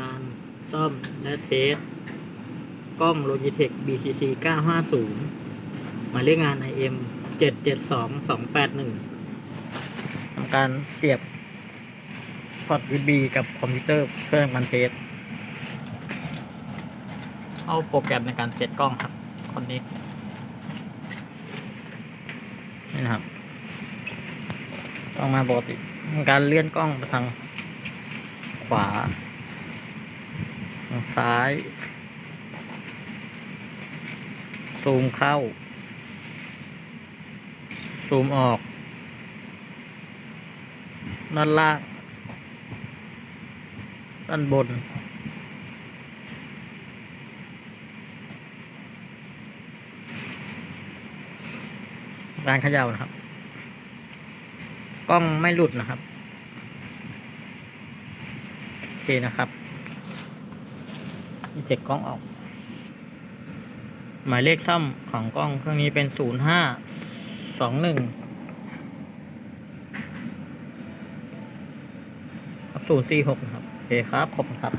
งานซ่อมและเทสกล้อง Logitech BCC 950หมายเลขงาน IM 772281ทำการเสียบพอร์ต USB กับคอมพิวเตอร์เพื่อมันเทสเอาโปรแกรมในการเซตกล้องครับ คนนี้ นี่นะครับต้องมาปกติการเลื่อนกล้องไปทางขวา ทางซ้าย ซูมเข้า ซูมออก ด้านล่าง ด้านบน การเขย่านะครับ กล้องไม่หลุดนะครับ โอเคนะครับ เจ็กกล้องออก หมายเลขซ่อมของกล้องเครื่องนี้เป็นศูนย์ห้าสองหนึ่งศูนย์สี่หกครับ โอเคครับ ขอบคุณครับ